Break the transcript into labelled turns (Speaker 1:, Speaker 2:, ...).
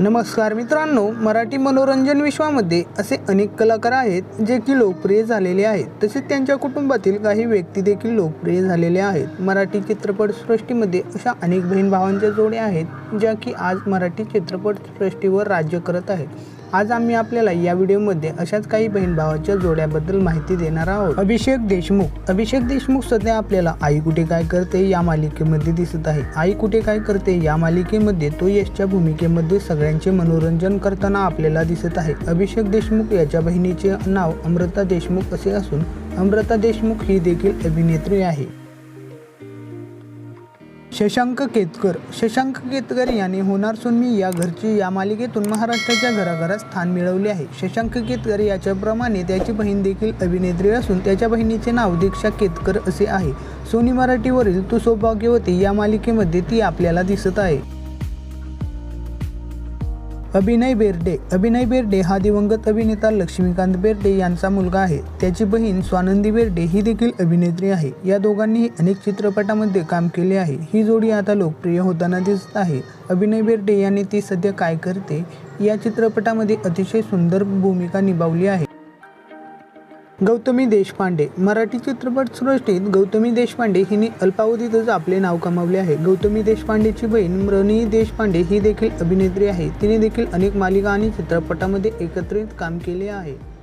Speaker 1: नमस्कार मित्रांनो मराठी मनोरंजन विश्वामध्ये असे अनेक कलाकार आहेत जे की लोकप्रिय झालेले आहेत. तसेच त्यांच्या कुटुंबातील काही व्यक्ती देखील लोकप्रिय झालेले आहेत. मराठी चित्रपटसृष्टीमध्ये अशा अनेक बहीण भावांच्या जोड्या आहेत ज्या की आज मराठी चित्रपटसृष्टीवर राज्य करत आहेत. आज आम्ही आपल्याला या व्हिडिओमध्ये अशाच काही बहीण भावाच्या जोड्याबद्दल माहिती देणार आहोत. अभिषेक देशमुख. अभिषेक देशमुख सध्या आपल्याला आई कुठे काय करते या मालिकेमध्ये दिसत आहे. आई कुठे काय करते या मालिकेमध्ये तो यशच्या भूमिकेमध्ये सगळ्यांचे मनोरंजन करताना आपल्याला दिसत आहे. अभिषेक देशमुख याच्या बहिणीचे नाव अमृता देशमुख असे असून अमृता देशमुख ही देखील अभिनेत्री आहे. शशांक केतकर शशांक केतकर याने होणार सून मी या घरची या मालिकेतून महाराष्ट्राच्या घराघरात स्थान मिळवले आहे. शशांक केतकर याच्याप्रमाणे त्याची बहीण देखील अभिनेत्री असून त्याच्या बहिणीचे नाव दीक्षा केतकर असे आहे. सोनी मराठीवरील तू सौभाग्यवती या मालिकेमध्ये ती आपल्याला दिसत आहे. अभिनय बेर्डे. अभिनय बेर्डे हा दिवंगत अभिनेता लक्ष्मीकांत बेर्डे यांचा मुलगा आहे. त्याची बहीण स्वानंदी बेर्डे ही देखील अभिनेत्री आहे. या दोघांनीही अनेक चित्रपटामध्ये काम केले आहे. ही जोडी आता लोकप्रिय होताना दिसत आहे. अभिनय बेर्डे यांनी ती सध्या काय करते? या चित्रपटामध्ये अतिशय सुंदर भूमिका निभावली आहे. गौतमी देशपांडे. मराठी चित्रपटसृष्टीत गौतमी देशपांडे हिने अल्पावधीतच आपले नाव कमावले आहे. गौतमी देशपांडेची बहीण मृणी देशपांडे ही देखील अभिनेत्री आहे. तिने देखील अनेक मालिका आणि चित्रपटामध्ये एकत्रित काम केले आहे.